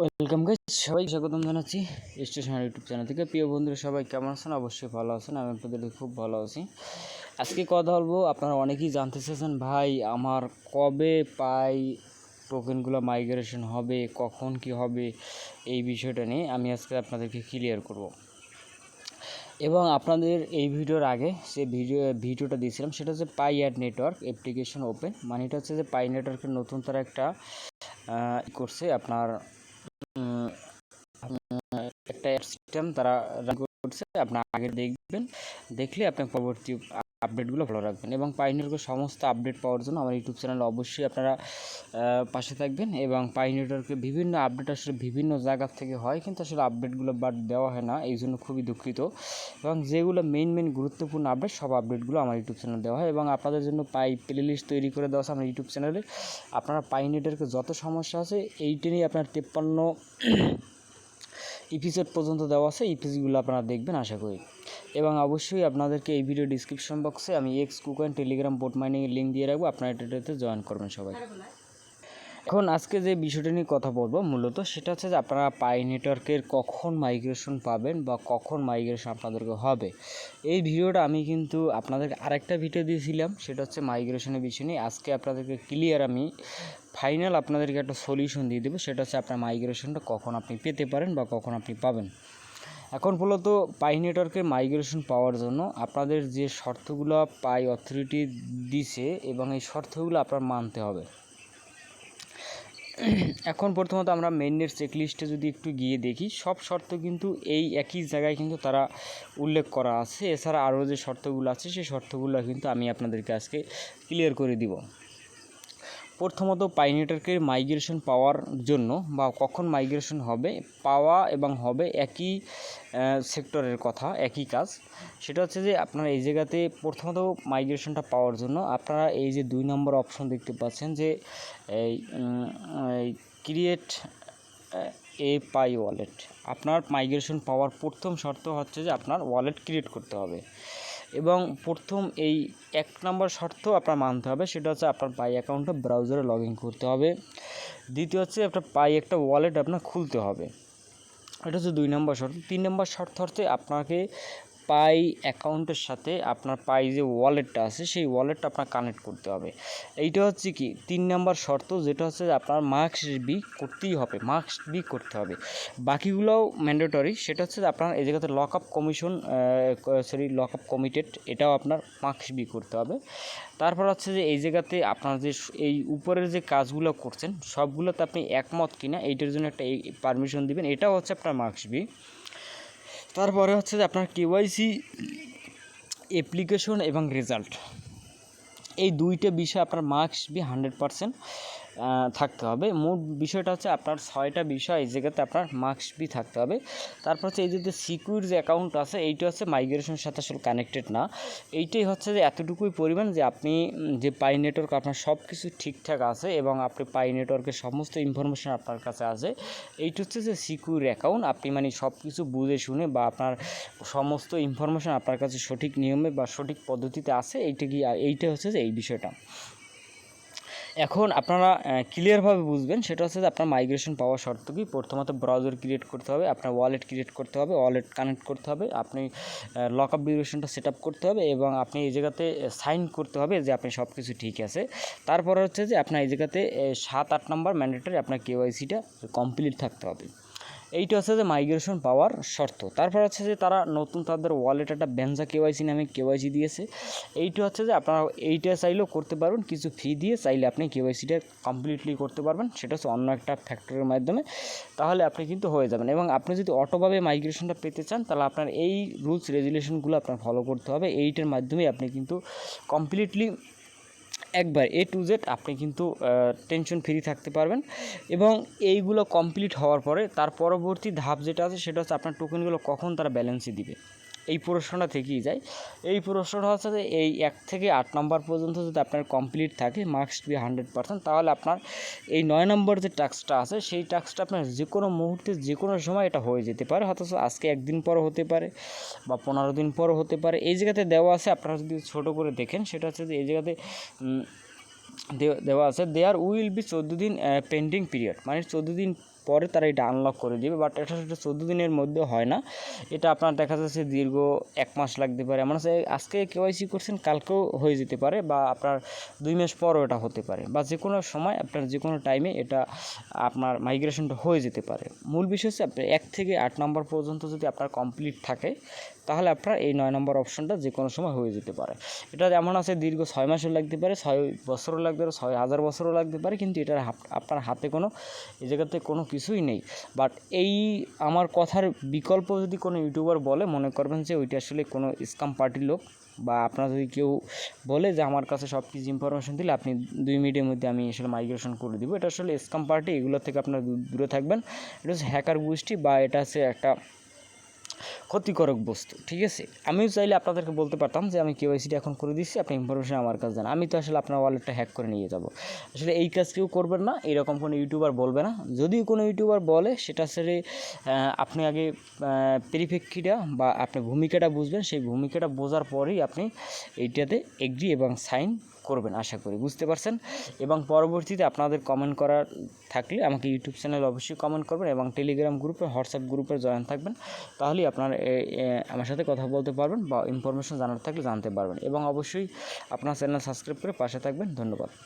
Welcome guys সবাই স্বাগতম জানাচ্ছি স্টেশনার ইউটিউব চ্যানেল থেকে। প্রিয় বন্ধুরা, সবাই কেমন আছেন? অবশ্যই ভালো আছেন, আমি আপনাদের খুব ভালো আছি। আজকে কথা বলব, আপনারা অনেকেই জানতে চেয়েছেন, ভাই, আমার কবে পাই টোকেনগুলো মাইগ্রেশন হবে, কখন কি হবে, এই বিষয়টা নিয়ে আমি আজকে আপনাদেরকে ক্লিয়ার করব। এবং আপনাদের এই ভিডিওর আগে যে ভিডিও, ভিডিওটা দিয়েছিলাম, সেটা হচ্ছে Pi ad network application open মানে এটা হচ্ছে যে পাই নেটওয়ার্কের নতুন তারা একটা করছে আপনার সিস্টেম তারা রান করছে, আপনার আগে দেখবেন, দেখলে আপনি পরবর্তী আপডেটগুলো ভালো রাখবেন। এবং পাইনেটকে সমস্ত আপডেট পাওয়ার জন্য আমার ইউটিউব চ্যানেল অবশ্যই আপনারা পাশে থাকবেন। এবং পাই নেটওয়ার্কে বিভিন্ন আপডেট আসলে বিভিন্ন জায়গা থেকে হয়, কিন্তু আসলে আপডেটগুলো বাট দেওয়া হয় না, এই জন্য খুবই দুঃখিত। এবং যেগুলো মেইন মেইন গুরুত্বপূর্ণ আপডেট সব আপডেটগুলো আমার ইউটিউব চ্যানেলে দেওয়া হয়। এবং আপনাদের জন্য পাই প্লে লিস্ট তৈরি করে দেওয়া আছে আমার ইউটিউব চ্যানেলে আপনারা পাই নেটওয়ার্কে যত সমস্যা আছে, এইটা নিয়ে আপনার তেপ্পান্ন এপিসোড পর্যন্ত দেওয়া আছে এপিসোডগুলো আপনারা দেখবেন, আশা করি। এবং অবশ্যই আপনাদেরকে এই ভিডিও ডিসক্রিপশন বক্সে আমি X cook and Telegram bot মাইনিংয়ের link দিয়ে রাখব, আপনারা এটাতে জয়েন করবেন সবাই। এখন আজকে যে বিষয়টা নিয়ে কথা বলব মূলত সেটা হচ্ছে যে আপনারা পাই নেটওয়ার্কের কখন মাইগ্রেশন পাবেন বা কখন মাইগ্রেশন আপনাদেরকে হবে। এই ভিডিওটা আমি কিন্তু আপনাদেরকে আরেকটা ভিডিও দিয়েছিলাম, সেটা হচ্ছে মাইগ্রেশনের বিষয় নিয়ে। আজকে আপনাদেরকে ক্লিয়ার আমি ফাইনাল আপনাদেরকে একটা সলিউশন দিয়ে দেবো, সেটা হচ্ছে আপনার মাইগ্রেশনটা কখন আপনি পেতে পারেন বা কখন আপনি পাবেন। এখন মূলত পাই নেটওয়ার্কে মাইগ্রেশন পাওয়ার জন্য আপনাদের যে শর্তগুলো পাই অথরিটি দিছে এবং এই শর্তগুলো আপনার মানতে হবে। এখন প্রথমত আমরা মেইনের চেকলিস্টে যদি একটু গিয়ে দেখি, সব শর্ত কিন্তু এই একই জায়গায় কিন্তু তারা উল্লেখ করা আছে। এছাড়া আরও যে শর্তগুলো আছে, সেই শর্তগুলো কিন্তু আমি আপনাদেরকে আজকে ক্লিয়ার করে দিব। প্রথমত পাই নেটওয়ার্কের মাইগ্রেশন পাওয়ার জন্য বা কখন মাইগ্রেশন হবে, পাওয়া এবং হবে একই সেক্টরের কথা, একই কাজ। সেটা হচ্ছে যে আপনারা এই জায়গাতে প্রথমত মাইগ্রেশনটা পাওয়ার জন্য আপনারা এই যে দুই নম্বর অপশন দেখতে পাচ্ছেন যে এই ক্রিয়েট, এ, পাই ওয়ালেট। আপনার মাইগ্রেশন পাওয়ার প্রথম শর্ত হচ্ছে যে আপনার ওয়ালেট ক্রিয়েট করতে হবে। এবং প্রথম এই এক নম্বর শর্ত আপনার মানতে হবে, সেটা হচ্ছে আপনার পাই অ্যাকাউন্টটা ব্রাউজারে লগ করতে হবে। দ্বিতীয় হচ্ছে আপনার পাই একটা ওয়ালেট আপনার খুলতে হবে। এটা হচ্ছে দুই নম্বর শর্ত। তিন নম্বর শর্ত হচ্ছে আপনাকে পাই অ্যাকাউন্টের সাথে আপনার পাই যে ওয়ালেটটা আছে, সেই ওয়ালেটটা আপনার কানেক্ট করতে হবে। এইটা হচ্ছে কি, তিন নাম্বার শর্ত যেটা হচ্ছে আপনার মার্কস বি করতেই হবে মার্কস বি করতে হবে। বাকিগুলোও ম্যান্ডেটরি, সেটা হচ্ছে আপনার এই জায়গাতে lock up commission sorry lock up committed, এটাও আপনার মার্কস বি করতে হবে। তারপর হচ্ছে যে এই জায়গাতে আপনার যে এই উপরের যে কাজগুলো করছেন, সবগুলোতে আপনি একমত কিনা, এইটার জন্য একটা পারমিশন দিবেন, এটাও হচ্ছে আপনার মার্কস বি তারপরে হচ্ছে যে আপনার কেওয়াইসি অ্যাপ্লিকেশন এবং রেজাল্ট এই দুইটা বিষয় আপনার মার্কস বি হান্ড্রেড পারসেন্ট থাকতে হবে। মোট বিষয়টা হচ্ছে আপনার ছয়টা বিষয়, এই জায়গাতে আপনার মার্কস বি থাকতে হবে। তারপর হচ্ছে এই যে সিকিউর যে অ্যাকাউন্ট আছে, এইটা হচ্ছে মাইগ্রেশনের সাথে আসলে কানেক্টেড না। এইটাই হচ্ছে যে, এতটুকুই পরিমাণ যে, আপনি যে পাই নেটওয়ার্ক আপনার সব কিছু ঠিকঠাক আছে এবং আপনি পাই নেটওয়ার্কের সমস্ত ইনফরমেশন আপনার কাছে আছে। এইটা হচ্ছে যে সিকিউর অ্যাকাউন্ট আপনি মানে সব কিছু বুঝে শুনে বা আপনার সমস্ত ইনফরমেশন আপনার কাছে সঠিক নিয়মে বা সঠিক পদ্ধতিতে আছে, এইটা কি, এইটা হচ্ছে যে, এই বিষয়টা। এখন আপনারা ক্লিয়ারভাবে বুঝবেন, সেটা হচ্ছে যে আপনার মাইগ্রেশন পাওয়ার শর্ত কি প্রথমত ব্রাউজার ক্রিয়েট করতে হবে, আপনার ওয়ালেট ক্রিয়েট করতে হবে ওয়ালেট কানেক্ট করতে হবে, আপনি লক আপ ডিউরেশনটা সেট আপ করতে হবে এবং আপনি এই জায়গাতে সাইন করতে হবে যে আপনি সব কিছু ঠিক আছে। তারপর হচ্ছে যে আপনার এই জায়গাতে সাত, আট নম্বর ম্যান্ডেটরি আপনার কেওয়াইসিটা কমপ্লিট থাকতে হবে। এইটা হচ্ছে যে মাইগ্রেশন পাওয়ার শর্ত। তারপর হচ্ছে যে তারা নতুন তাদের ওয়ালেট একটা বেঞ্জা কেওয়াইসি নামে কেওয়াইসি দিয়েছে। এইটা হচ্ছে যে আপনারা এইটা চাইলেও করতে পারবেন, কিছু ফি দিয়ে চাইলে আপনি কেওয়াইসিটা কমপ্লিটলি করতে পারবেন। সেটা হচ্ছে অন্য একটা ফ্যাক্টরের মাধ্যমে। তাহলে আপনি কিন্তু হয়ে যাবেন। এবং আপনি যদি অটোভাবে মাইগ্রেশনটা পেতে চান, তাহলে আপনার এই রুলস রেগুলেশনগুলো আপনার ফলো করতে হবে। এইটার মাধ্যমে আপনি কিন্তু কমপ্লিটলি একবার এ টু জেড আপনি কিন্তু টেনশন ফ্রি থাকতে পারবেন এবং এইগুলো কমপ্লিট হওয়ার পরে তার পরবর্তী ধাপ যেটা আছে সেটা হচ্ছে আপনার টোকেনগুলো কখন তারা ব্যালেন্সে দিবে। এই প্রশ্নটা থেকেই যায়। এই প্রশ্নটা হচ্ছে যে এই এক থেকে আট নম্বর পর্যন্ত যদি আপনার কমপ্লিট থাকে মার্কস বি হান্ড্রেড পার্সেন্ট তাহলে আপনার এই নয় নম্বর যে টাস্কটা আছে, সেই টাস্কটা আপনার যে কোনো মুহূর্তে যে কোনো সময় এটা হয়ে যেতে পারে। হয়তো আজকে একদিন পরও হতে পারে বা পনেরো দিন পরও হতে পারে। এই জায়গাতে দেওয়া আছে, আপনারা যদি ছোটো করে দেখেন, সেটা হচ্ছে যে এই জায়গাতে দেওয়া আছে দেয়ার উইল বি চোদ্দ দিন পেন্ডিং পিরিয়ড মানে চোদ্দ দিন পরে তারা এটা আনলক করে দিবে। বাট এটা সেটা চোদ্দ দিনের মধ্যে হয় না। এটা আপনার দেখা যাচ্ছে দীর্ঘ এক মাস লাগতে পারে। এমন আছে আজকে কেওয়াইসি করছেন, কালকেও হয়ে যেতে পারে বা আপনার দুই মাস পরও এটা হতে পারে। বা যে কোনো সময় আপনার যে কোনো টাইমে এটা আপনার মাইগ্রেশনটা হয়ে যেতে পারে। মূল বিষয় হচ্ছে আপনার এক থেকে আট নম্বর পর্যন্ত যদি আপনার কমপ্লিট থাকে তাহলে আপনার এই নয় নম্বর অপশনটা যে কোনো সময় হয়ে যেতে পারে। এটা এমন আছে, দীর্ঘ ছয় মাসও লাগতে পারে, ছয় বছরও লাগতে পারে, ছয় হাজার বছরও লাগতে পারে, কিন্তু এটার আপনার হাতে কোনো, এই জায়গাতে কোনো কিছুই নেই। বাট এই আমার কথার বিকল্প যদি কোনো ইউটিউবার বলে, মনে করবেন যে ওইটা আসলে কোনো স্কাম পার্টির লোক বা আপনার যদি কেউ বলে যে আমার কাছে সব কিছু ইনফরমেশন দিলে আপনি দুই মিনিটের মধ্যে আমি আসলে মাইগ্রেশন করে দিব। এটা আসলে স্কাম পার্টি, এগুলো থেকে আপনার দূরে থাকবেন। এটা হচ্ছে হ্যাকার গোষ্ঠী বা এটা হচ্ছে একটা ক্ষতিকারক বস্তু, ঠিক আছে? আমিও চাইলে আপনাদেরকে বলতে পারতাম যে আমি কেওয়াইসিটা এখন করে দিচ্ছি আপনি ইনফরমেশন আমার কাছে দেন আমি তো আসলে আপনার ওয়ালেটটা হ্যাক করে নিয়ে যাব। আসলে এই কাজ কেউ করবেন না, এরকম কোনো ইউটিউবার বলবে না। যদি কোনো ইউটিউবার বলে, সেটা আসলে আপনি আগে পরিপ্রেক্ষিটা বা আপনি ভূমিকাটা বুঝবেন। সেই ভূমিকাটা বোঝার পরেই আপনি এইটাতে এগ্রি এবং সাইন করবেন, আশা করি। বুঝতে পারছেন? এবং পরবর্তীতে আপনাদের কমেন্ট করার থাকলে আমাকে ইউটিউব চ্যানেল অবশ্যই কমেন্ট করবেন এবং টেলিগ্রাম গ্রুপে হোয়াটসঅ্যাপ গ্রুপে জয়েন থাকবেন। তাহলেই আপনার আমার সাথে কথা বলতে পারবেন বা ইনফরমেশন জানার থাকলে জানতে পারবেন। এবং অবশ্যই আপনার চ্যানেল সাবস্ক্রাইব করে পাশে থাকবেন। ধন্যবাদ।